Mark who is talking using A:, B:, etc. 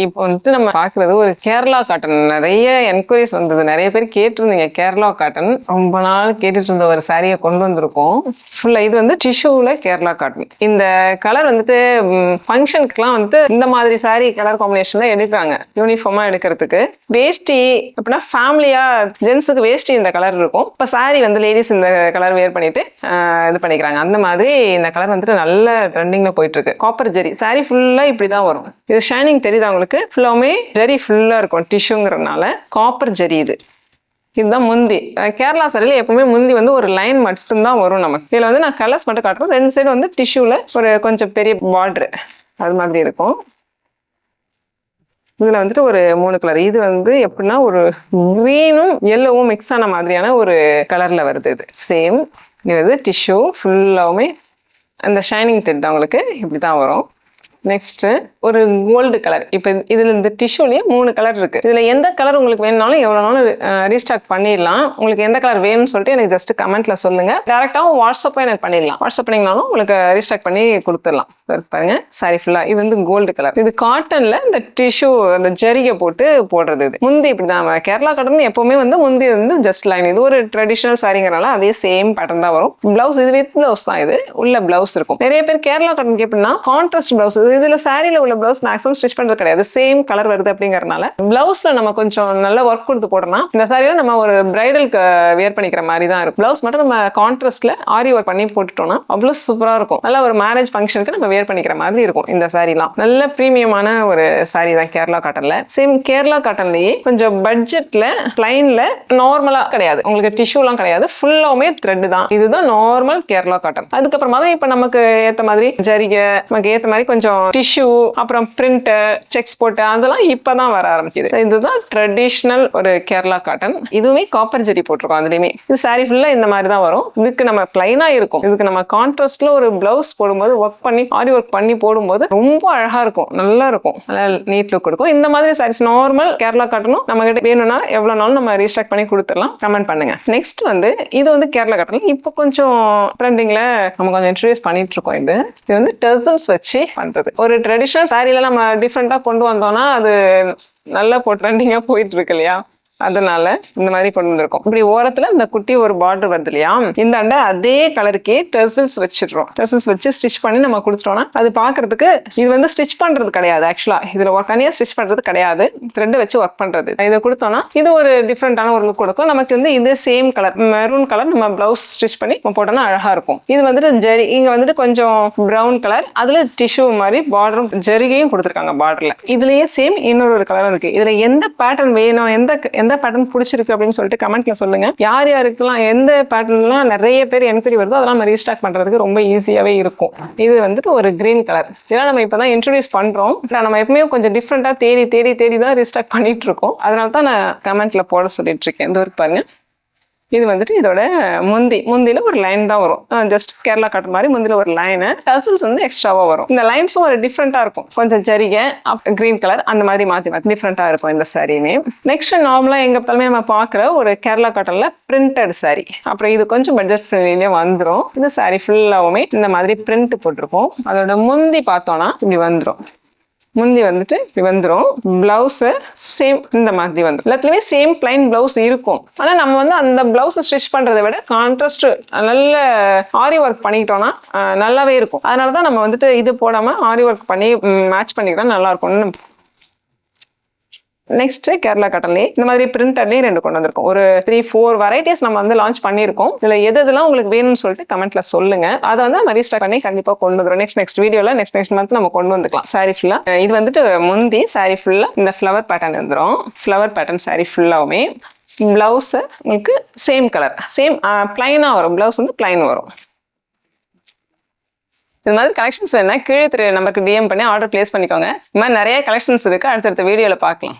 A: இப்போ வந்துட்டு நம்ம பார்க்குறது ஒரு கேரளா காட்டன். நிறைய என்கொயரிஸ் வந்தது. நிறைய பேர் கேட்டிருந்தீங்க கேரளா காட்டன். ரொம்ப நாள் கேட்டுட்டு இருந்த ஒரு சாரியை கொண்டு வந்திருக்கோம். ஃபுல்லாக இது வந்து டிஷ்யூவில் கேரளா காட்டன். இந்த கலர் வந்துட்டு ஃபங்க்ஷனுக்குலாம் வந்து இந்த மாதிரி சாரி கலர் காம்பினேஷனில் எடுக்கிறாங்க. யூனிஃபார்மாக எடுக்கிறதுக்கு. வேஷ்டி அப்படின்னா ஃபேமிலியாக ஜென்ஸுக்கு வேஷ்டி இந்த கலர் இருக்கும். இப்போ சாரி வந்து லேடிஸ் இந்த கலர் வேர் பண்ணிட்டு இது பண்ணிக்கிறாங்க. அந்த மாதிரி இந்த கலர் வந்துட்டு நல்ல ட்ரெண்டிங்கில் போயிட்டுருக்கு காப்பர் ஜெரி சாரி ஃபுல்லாக இப்படி தான் வரும். இது ஷைனிங் தெரியுதா உங்களுக்கு ஃபுல்லாமே ஜரி ஃபுல்லாக இருக்கும் டிஷ்யூங்கிறதுனால காப்பர் ஜரி இது. இதுதான் முந்தி. கேரளா சாரியில் எப்பவுமே முந்தி வந்து ஒரு லைன் மட்டும்தான் வரும் நமக்கு. இதில் வந்து நான் கலர்ஸ் மட்டும் காட்டுறேன். ரெண்டு சைடு வந்து டிஷ்யூவில் ஒரு கொஞ்சம் பெரிய பார்ட்ரு அது மாதிரி இருக்கும். இதில் வந்துட்டு ஒரு மூணு கலர் இது வந்து எப்படின்னா ஒரு க்ரீனும் எல்லோவும் மிக்ஸ் ஆன மாதிரியான ஒரு கலரில் வருது இது. சேம் இது வந்து டிஷ்யூ ஃபுல்லாகவுமே அந்த ஷைனிங் தெரியுது உங்களுக்கு இப்படி தான் வரும். நெக்ஸ்ட்டு ஒரு கோல்டு கலர் இப்போ இதில் இந்த டிஷ்யூலேயே மூணு கலர் இருக்குது இதில் எந்த கலர் உங்களுக்கு வேணும்னாலும் எவ்வளோனாலும் ரீஸ்டாக் பண்ணிடலாம். உங்களுக்கு எந்த கலர் வேணும்னு சொல்லிட்டு எனக்கு ஜஸ்ட் கமெண்ட்டில் சொல்லுங்கள் டேரெக்டாகவும் வாட்ஸ்அப்பும் எனக்கு பண்ணிடலாம். வாட்ஸ்அப் பண்ணிங்கனாலும் உங்களுக்கு ரீஸ்டாக் பண்ணி கொடுத்துடலாம். இருக்கு பாருங்க. சாரி ஃபுல்லாக இது வந்து கோல்டு கலர் இது காட்டனில் இந்த டிஷ்யூ அந்த ஜரிகை போட்டு போடுறது இது. முந்தி இப்படி தான் கேரளா காட்டன் எப்போவுமே வந்து முந்தி வந்து ஜஸ்ட் லைன் இது ஒரு ட்ரெடிஷ்னல் சாரிங்கிறனால அதே சேம் பேட்டர்ன் தான் வரும். பிளவுஸ் இது வித் பிளவுஸ் தான் இது. உள்ள பிளவுஸ் இருக்கும். நிறைய பேர் கேரளா காட்டன் எப்படின்னா கான்ட்ராஸ்ட் பிளவுஸ் இதுல சாரியில உள்ள பிளவுஸ் மேக்ஸிமம் ஸ்டிச் பண்றது கிடையாது. சேம் கலர் வருது அப்படிங்கறனால. பிளவுஸ்ல நம்ம கொஞ்சம் நல்ல ஒர்க் கொடுத்து போடனா இந்த சாரியில நம்ம ஒரு பிரைடலுக்கு வியர் பண்ணிக்கிற மாதிரி தான் இருக்கும். பிளவுஸ் மட்டும் நம்ம கான்ட்ராஸ்ட்ல ஆரி ஒர்க் பண்ணி போட்டுட்டோம்னா அவ்வளவு சூப்பரா இருக்கும். நல்ல ஒரு மேரேஜ் ஃபங்க்ஷனுக்கு நம்ம வியர் பண்ணிக்கிற மாதிரி இருக்கும் இந்த சாரிலாம். நல்ல ப்ரீமியமான ஒரு சாரி தான் கேரளா காட்டன்ல. சேம் கேரளா காட்டன்லயே கொஞ்சம் பட்ஜெட்ல பிளைன்ல நார்மலா கிடையாது. உங்களுக்கு டிஷ்யூலாம் கிடையாது. ஃபுல்லாவுமே த்ரெட் தான். இதுதான் நார்மல் கேரளா காட்டன். அதுக்கப்புறமா தான் இப்போ நமக்கு ஏத்த மாதிரி ஜரிகை நமக்கு ஏத்த மாதிரி கொஞ்சம் டிஷ்யூ அப்புறம் பிரிண்ட் செக்ஸ் போட்டு அதெல்லாம் இப்பதான் வர ஆரம்பிக்குது. இதுதான் ட்ரெடிஷ்னல் ஒரு கேரளா காட்டன். இதுவுமே காப்பர் ஜெரி போட்டிருக்கோம் அதுலயுமே. இது சாரி ஃபுல்லா இந்த மாதிரி தான் வரும். இதுக்கு நம்ம பிளைனா இருக்கும். இதுக்கு நம்ம கான்ட்ராஸ்ட்ல ஒரு பிளவுஸ் போடும்போது ஒர்க் பண்ணி ஆரி ஒர்க் பண்ணி போடும்போது ரொம்ப அழகா இருக்கும். நல்லா இருக்கும். நல்லா நீட் லுக் கொடுக்கும் இந்த மாதிரி சாரீஸ் நார்மல் கேரளா காட்டணும் நம்ம கிட்ட வேணும்னா எவ்வளவு நாளும் நம்ம ரீஸ்டாக் பண்ணி கொடுத்துடலாம். கமெண்ட் பண்ணுங்க. நெக்ஸ்ட் வந்து இது வந்து கேரளா காட்டணும் இப்போ கொஞ்சம் ட்ரெண்டிங்ல நம்ம கொஞ்சம் இன்ட்ரடியூஸ் பண்ணிட்டு இருக்கோம் இது. இது வந்து டெசல்ஸ் வச்சு பண்றது. ஒரு ட்ரெடிஷ்னல் சாரியில நம்ம டிஃப்ரெண்டா கொண்டு வந்தோம்னா அது நல்லா இப்போ ட்ரெண்டிங்காக போயிட்டு இருக்கு இல்லையா? அதனால இந்த மாதிரி கொண்டு வந்திருக்கோம் இப்படி ஓரத்துல இந்த குட்டி ஒரு பார்டர் வருது இல்லையா? இந்த அண்டை அதே கலருக்கே டெர்சல்ஸ் வச்சிடுறோம். டெர்சல்ஸ் வச்சு ஸ்டிச் பண்ணி நம்ம கொடுத்துட்டோம்னா அது பாக்குறதுக்கு இது வந்து ஸ்டிச் பண்றது கிடையாது ஆக்சுவலா இதுல ஒரு தனியா ஸ்டிச் பண்றது கிடையாது. த்ரெட் வச்சு ஒர்க் பண்றது. இதை கொடுத்தோம்னா இது ஒரு டிஃப்ரெண்டான ஒரு லுக் கொடுக்கும். நமக்கு வந்து இது சேம் கலர் மெரூன் கலர் நம்ம பிளவுஸ் ஸ்டிச் பண்ணி நம்ம போட்டோம்னா அழகா இருக்கும். இது வந்துட்டு ஜெரி இங்க வந்துட்டு கொஞ்சம் பிரவுன் கலர் அதுல டிஷ்யூ மாதிரி பார்டரும் ஜெரிகையும் கொடுத்துருக்காங்க பார்டர்ல இதுலயே சேம் இன்னொரு ஒரு கலர் இருக்கு. இதுல எந்த பேட்டர்ன் வேணும் எந்த எந்த பேட்டர்ன் பிடிச்சிருக்கு அப்படின்னு சொல்லிட்டு கமெண்ட்ல சொல்லுங்க. யார் யாருக்கெல்லாம் எந்த பேட்டர்ன்லாம் நிறைய பேர் என்கொயரி வருதோ அதெல்லாம் நம்ம ரீஸ்டாக் பண்றதுக்கு ரொம்ப ஈஸியாவே இருக்கும். இது வந்துட்டு ஒரு கிரீன் கலர் இதெல்லாம் நம்ம இப்பதான் இன்ட்ரடியூஸ் பண்றோம். நம்ம எப்பவுமே கொஞ்சம் டிஃப்ரெண்டா தேடி தேடி தேடி தான் ரீஸ்டாக் பண்ணிட்டு இருக்கோம். அதனால தான் நான் கமெண்ட்ல போட சொல்லிட்டு இருக்கேன். இந்த ஒரு பாருங்க. இது வந்துட்டு இதோட முந்தி முந்தியில ஒரு லைன் தான் வரும். ஜஸ்ட் கேரளா காட்டன் மாதிரி முந்தியில ஒரு லைனு டசல்ஸ் வந்து எக்ஸ்ட்ராவா வரும். இந்த லைன்ஸும் ஒரு டிஃப்ரெண்டா இருக்கும். கொஞ்சம் ஜரிகை கிரீன் கலர் அந்த மாதிரி மாத்தி மாத்தி டிஃப்ரெண்டா இருக்கும் இந்த சாரியுமே நெக்ஸ்ட் நார்மலா எங்க பார்த்தாலுமே நம்ம பார்க்குற ஒரு கேரளா காட்டனில் பிரிண்டட் saree. அப்புறம் இது கொஞ்சம் பட்ஜெட் ஃப்ரெண்ட்லியே வந்துடும் இந்த saree ஃபுல்லாவுமே இந்த மாதிரி பிரிண்ட் போட்டிருப்போம் அதோட முந்தி பார்த்தோம்னா இப்படி வந்துடும் முந்தி வந்துட்டு இப்படி வந்துடும் பிளவுஸு சேம் இந்த மாதிரி வந்துடும் எல்லாத்துலேயுமே சேம் பிளைன் பிளவுஸ் இருக்கும். ஆனால் நம்ம வந்து அந்த ப்ளவுஸை ஸ்டிச் பண்ணுறதை விட கான்ட்ராஸ்ட் நல்ல ஆரி ஒர்க் பண்ணிக்கிட்டோம்னா நல்லாவே இருக்கும். அதனால தான் நம்ம வந்துட்டு இது போடாமல் ஆரி ஒர்க் பண்ணி மேட்ச் பண்ணிக்கிட்டா நல்லா இருக்கும்னு நெக்ஸ்ட் கேரளா கட்டன்லேயே இந்த மாதிரி பிரிண்டர்லேயே ரெண்டு கொண்டு வந்திருக்கோம். ஒரு த்ரீ ஃபோர் வெரைட்டிஸ் நம்ம வந்து லான்ச் பண்ணியிருக்கோம். இதில் எது எதெல்லாம் உங்களுக்கு வேணும்னு சொல்லிட்டு கமெண்ட்ல சொல்லுங்க. அதை வந்து நம்ம ஸ்டாக் பண்ணி கண்டிப்பாக கொண்டு வந்துடும் நெக்ஸ்ட் நெக்ஸ்ட் வீடியோவில் நெக்ஸ்ட் நெக்ஸ்ட் மந்த் நம்ம கொண்டு வந்துக்கலாம். சாரி ஃபுல்லாக இது வந்துட்டு முந்தி சாரி ஃபுல்லாக இந்த ஃப்ளவர் பேட்டர்ன் வந்துடும் ஃப்ளவர் பேட்டர்ன் சாரி ஃபுல்லாகவுமே ப்ளவுஸு உங்களுக்கு சேம் கலர் சேம் பிளைனாக வரும். ப்ளவுஸ் வந்து பிளைன் வரும். இது மாதிரி கலெக்ஷன்ஸ் வேணா கீழே திரு நம்பருக்கு டிஎம் பண்ணி ஆர்டர் பிளேஸ் பண்ணிக்கோங்க. இந்த மாதிரி நிறைய கலெக்ஷன்ஸ் இருக்குது அடுத்தடுத்த வீடியோவில் பார்க்கலாம்.